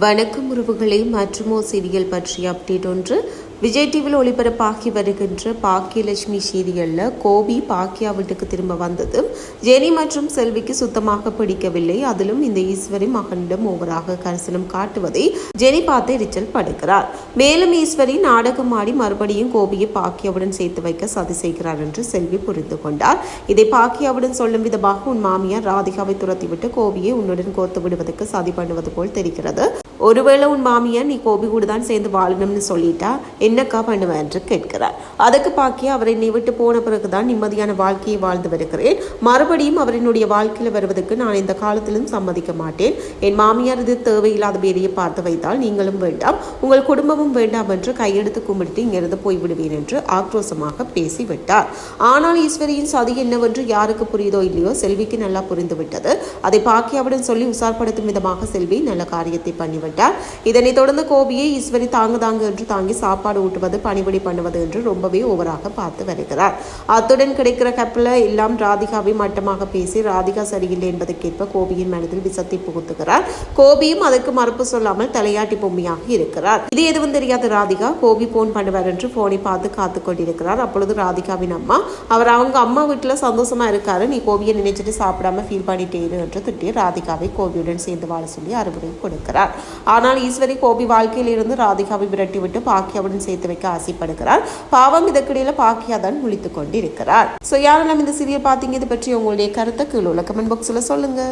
வணக்கம் உறவுகளே மற்றுமோ சீரியல் பற்றிய அப்டேட் ஒன்று விஜய் டிவியில் ஒளிபரப்பாகி வருகின்ற பாக்கியலட்சுமி சீரியலில் கோபி பாக்கியா வீட்டுக்கு திரும்ப வந்தது. ஜெனி மற்றும் செல்விக்கு சுத்தமாக பிடிக்கவில்லை. அதிலும் இந்த ஈஸ்வரி மகனிடம் ஓவராக கரிசனம் காட்டுவதை ஜெனி பார்த்து எரிச்சல் படுகிறார். மேலும் ஈஸ்வரி நாடகம் ஆடி மறுபடியும் கோபியை பாக்கியாவுடன் சேர்த்து வைக்க சதி செய்கிறார் என்று செல்வி புரிந்து கொண்டார். இதை பாக்கியாவுடன் சொல்லும் விதமாக உன் மாமியார் ராதிகாவை துரத்திவிட்டு கோபியை உன்னுடன் கோர்த்து விடுவதற்கு சதி பண்ணுவது போல் தெரிகிறது. ஒருவேளை உன் மாமியார் நீ கோபி கூட தான் சேர்ந்து வாழணும்னு சொல்லிட்டா? என்னக்கா பண்ணுவேன் என்று கேட்கிறார். அதுக்கு பாக்கியா அவரை என்னை விட்டு போன பிறகுதான் நிம்மதியான வாழ்க்கையை வாழ்ந்து வருகிறேன். மறுபடியும் அவர் என்னுடைய வாழ்க்கையில் வருவதற்கு நான் இந்த காலத்திலும் சம்மதிக்க மாட்டேன். என் மாமியார் இது தேவையில்லாத பேரையை பார்த்து வைத்தால் நீங்களும் வேண்டாம். உங்கள் குடும்பமும் வேண்டாம் என்று கையெடுத்து கும்பிட்டு இங்கிருந்து போய்விடுவேன் என்று ஆக்ரோஷமாக பேசிவிட்டார். ஆனால் ஈஸ்வரியின் சதி என்னவென்று யாருக்கு புரியுதோ இல்லையோ செல்விக்கு நல்லா புரிந்துவிட்டது. அதை பாக்கியாவுடன் சொல்லி உசார்படுத்தும் விதமாக செல்வி நல்ல காரியத்தை பண்ணிவிட்டார். இதனைத் தொடர்ந்து கோபியை ஈஸ்வரி தாங்க தாங்க என்று தாங்கி சாப்பாடு சாப்பாடு ஊட்டுவது பணிபடி பண்ணுவது என்று ரொம்பவே ஓவராக பார்த்து வருகிறார். அத்துடன் கிடைக்கிற கப்பில் எல்லாம் ராதிகாவை மட்டமாக பேசி ராதிகா சரியில்லை என்பதற்கேற்ப கோபியின் மனதில் விசத்தை புகுத்துகிறார். கோபியும் அதற்கு மறுப்பு சொல்லாமல் தலையாட்டி பொம்மையாக இருக்கிறார். இது எதுவும் தெரியாத ராதிகா கோபி போன் பண்ணுவார் என்று போனை பார்த்து காத்து கொண்டிருக்கிறார். அப்பொழுது ராதிகாவின் அம்மா அவர் அவங்க அம்மா வீட்டில் சந்தோஷமா இருக்காரு நீ கோபியை நினைச்சிட்டு சாப்பிடாம ஃபீல் பண்ணிட்டே இரு என்று திட்டி ராதிகாவை கோபியுடன் சேர்ந்து வாழ சொல்லி அறிவுரை கொடுக்கிறார். ஆனால் ஈஸ்வரி கோபி வாழ்க்கையில் இருந்து ராதிகாவை விரட்டிவிட்டு பாக்கியாவுடன் சேர்த்து வைக்க ஆசைப்படுகிறார். பாவம் இதற்கிடையில் பாக்கியா தான் கொண்டிருக்கிறார். ஸோ யாரெல்லாம் இந்த சீரியல் பார்த்தீங்க இது பற்றி உங்களுடைய கருத்தை கீழே உள்ள கமெண்ட் பாக்ஸில் சொல்லுங்க.